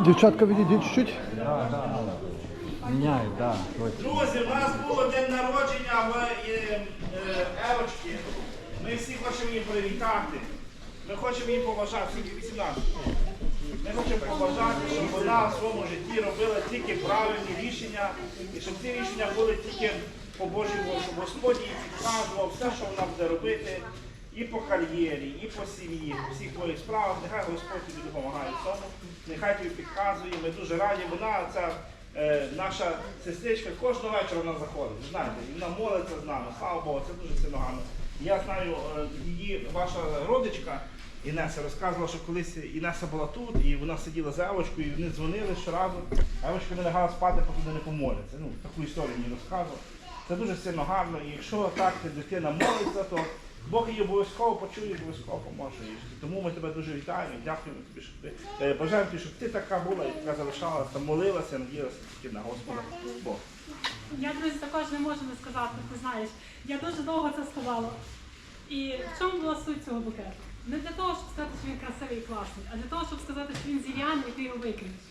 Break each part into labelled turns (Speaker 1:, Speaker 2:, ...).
Speaker 1: Дівчатка, відійдіть чуть-чуть.
Speaker 2: Міняють, так.
Speaker 3: Друзі, у нас було день народження в е, е, Евочки. Ми всі хочемо її привітати. Ми хочемо їй побажати, скільки 18. Ми хочемо побажати, щоб вона в своєму житті робила тільки правильні рішення, і щоб ці рішення були тільки по Божій волі, щоб Господь їй підказував все, що вона буде робити, і по кар'єрі, і по сім'ї, по всіх твоїх справах. Нехай Господь тобі допомагає в цьому, нехай тобі підказує. Ми дуже раді. Вона ця е, наша сестричка кожного вечора вона заходить. Знаєте, і вона молиться з нами. Слава Богу, це дуже сильно гарно. Я знаю, е, її ваша родичка. Інеса розказувала, що колись Інеса була тут, і вона сиділа з Евочкою, і вони дзвонили щоразу. Евочка не лягала спати, поки вони не помоляться. Ну, таку історію мені розказував. Це дуже сильно гарно. І якщо так дитина молиться, то Бог її обов'язково почує, обов'язково поможе. Тому ми тебе дуже вітаємо, дякуємо тобі, що ти е, бажаємо тобі, щоб ти така була, така залишалася, молилася, надіялася тільки на Господа Бога.
Speaker 4: Я, друзі, також не можу не сказати, ти знаєш. Я дуже довго це сховала. І в чому була суть цього букету? Не для того, щоб сказати, що він красивий і класний, а для того, щоб сказати, що він зів'яний, і ти його викинеш.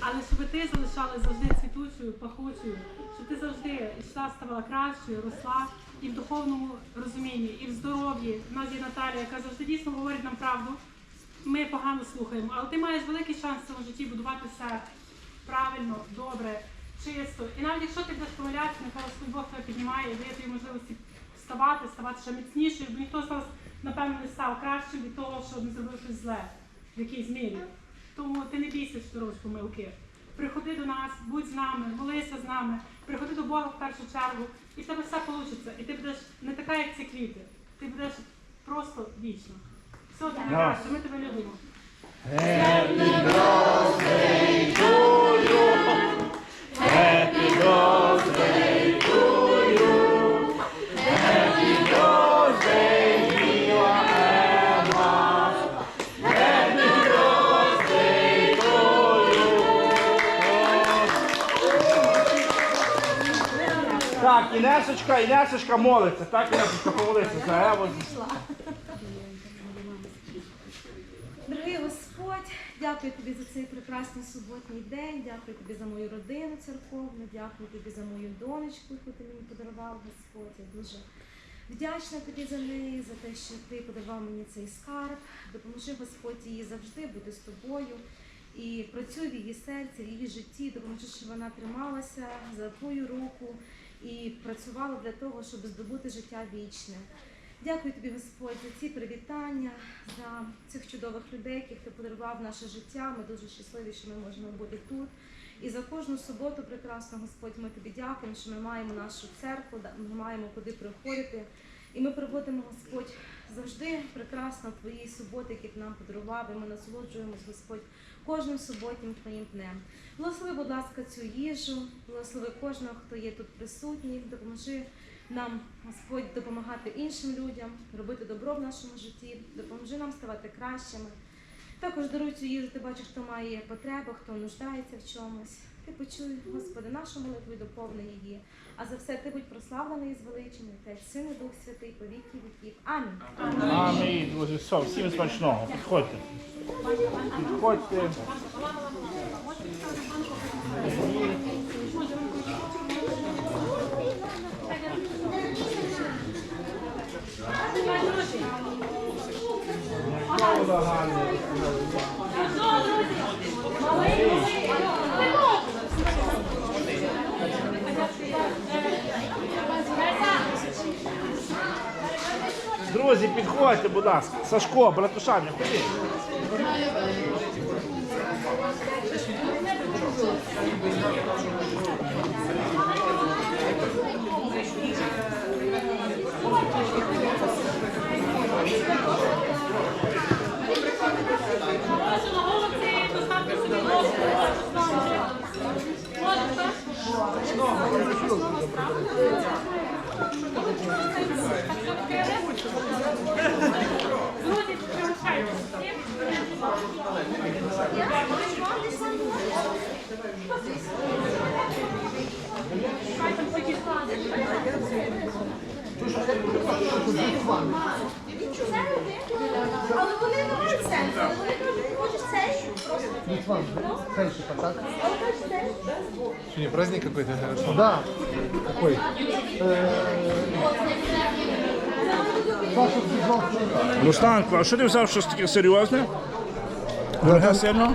Speaker 4: Але щоб ти залишалась завжди цвітучою, пахучою, щоб ти завжди йшла, ставала кращою, росла і в духовному розумінні, і в здоров'ї. У нас є Наталя, яка завжди дійсно говорить нам правду. Ми погано слухаємо, але ти маєш великий шанс в цьому житті будувати все правильно, добре, чисто. І навіть якщо ти будеш помилятися, нехай Господь Бог тебе піднімає і дає тобі можливості вставати, ставати ще міцнішою, бо ніхто з нас, напевно, не став кращим від того, що не зробив щось зле в якійсь мірі. Тому ти не бійся, що робиш помилки. Приходи до нас, будь з нами, молися з нами, приходи до Бога в першу чергу, і в тебе все вийде. І ти будеш не така, як ці квіти. Ти будеш просто вічно. Все, ти найкраще, ми тебе любимо.
Speaker 3: Так, Інесочка, Інесочка молиться. Так, Інесочка, помолися за Еву.
Speaker 5: Дорогий Господь, дякую тобі за цей прекрасний суботній день, дякую тобі за мою родину церковну, дякую тобі за мою донечку, яку ти мені подарував, Господь. Я дуже вдячна тобі за неї, за те, що ти подарував мені цей скарб. Допоможи Господь їй завжди бути з тобою. І працюй в її серці, в її житті, допоможи, щоб вона трималася за твою руку і працювала для того, щоб здобути життя вічне. Дякую тобі, Господь, за ці привітання, за цих чудових людей, яких ти подарував наше життя. Ми дуже щасливі, що ми можемо бути тут. І за кожну суботу прекрасно, Господь, ми тобі дякуємо, що ми маємо нашу церкву, ми маємо куди приходити. І ми проводимо, Господь, завжди прекрасно твої суботи, які ти нам подарував, і ми насолоджуємось, Господь, кожним суботнім твоїм днем. Благослови, будь ласка, цю їжу, благослови кожного, хто є тут присутній, допоможи нам, Господь, допомагати іншим людям, робити добро в нашому житті, допоможи нам ставати кращими. Також даруй цю їжу, ти бачиш, хто має потребу, хто нуждається в чомусь. Ти почуй, Господи, нашу молитву і доповни її. А за все ти будь прославлений і звеличений, Отець, Син і Дух Святий, по віки віків. Амінь.
Speaker 3: Амінь, друзі, все, всім смачного. Підходьте. Підходьте. Друзі, підходьте, будь ласка. Сашко, братушаня, ходи.
Speaker 4: Прошу
Speaker 5: Але вони не хочуть центру, вони кажуть, хочуть цей.
Speaker 1: Литван, Хельсика, так?
Speaker 2: Что, не праздник какой-то? Хорошо.
Speaker 1: Да. Какой? Что-
Speaker 3: Русланко, а що ти взяв щось таке серйозне? Дороге сильно?